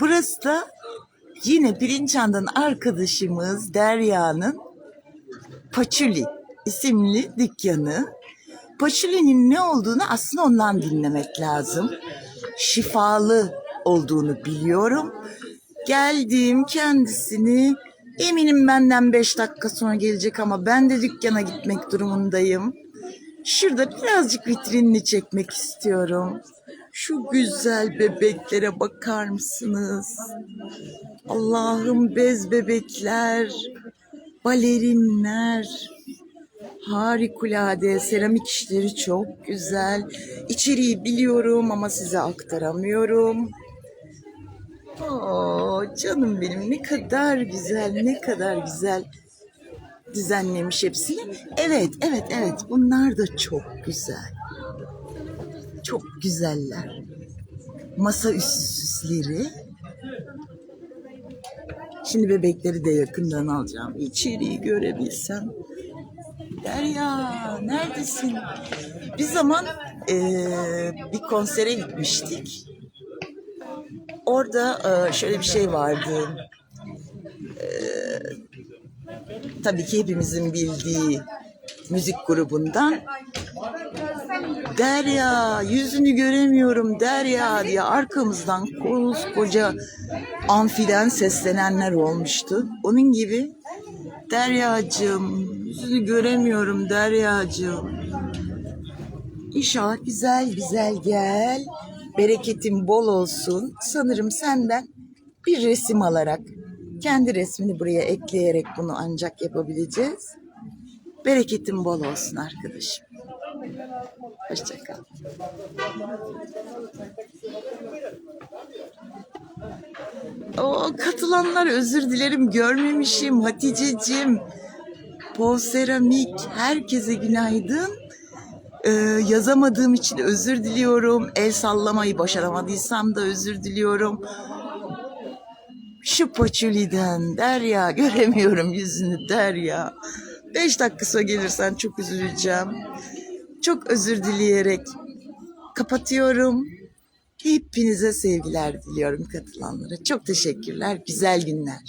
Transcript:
Burası da yine Birinçan'dan arkadaşımız Derya'nın Paçuli isimli dükkanı. Paçuli'nin ne olduğunu aslında ondan dinlemek lazım. Şifalı olduğunu biliyorum. Geldim kendisini eminim benden beş dakika sonra gelecek ama ben de dükkana gitmek durumundayım. Şurada birazcık vitrinini çekmek istiyorum. Şu güzel bebeklere bakar mısınız? Allah'ım bez bebekler, balerinler, harikulade, seramik işleri çok güzel. İçeriği biliyorum ama size aktaramıyorum. Oo, canım benim ne kadar güzel, ne kadar güzel düzenlemiş hepsini. Evet, evet, evet. Bunlar da çok güzel. Çok güzeller. Masa üstü süsleri. Şimdi bebekleri de yakından alacağım. İçeriği görebilsem. Derya neredesin? Bir zaman eee, bir konsere gitmiştik. Orada eee, şöyle bir şey vardı. Eee, tabii ki hepimizin bildiği müzik grubundan Derya yüzünü göremiyorum Derya diye arkamızdan koskoca amfiden seslenenler olmuştu. Onun gibi Deryacığım yüzünü göremiyorum Deryacığım. İnşallah güzel güzel gel. Bereketin bol olsun. Sanırım senden bir resim alarak kendi resmini buraya ekleyerek bunu ancak yapabileceğiz. Bereketin bol olsun arkadaşım. Hoşçakal. O katılanlar özür dilerim görmemişim Hatice'cim. Seramik herkese günaydın. Ee, yazamadığım için özür diliyorum. El sallamayı başaramadıysam da özür diliyorum. Şu Paçuli'den Derya göremiyorum yüzünü Derya. Beş dakika sonra gelirsen çok üzüleceğim. Çok özür dileyerek kapatıyorum. Hepinize sevgiler diliyorum katılanlara. Çok teşekkürler. Güzel günler.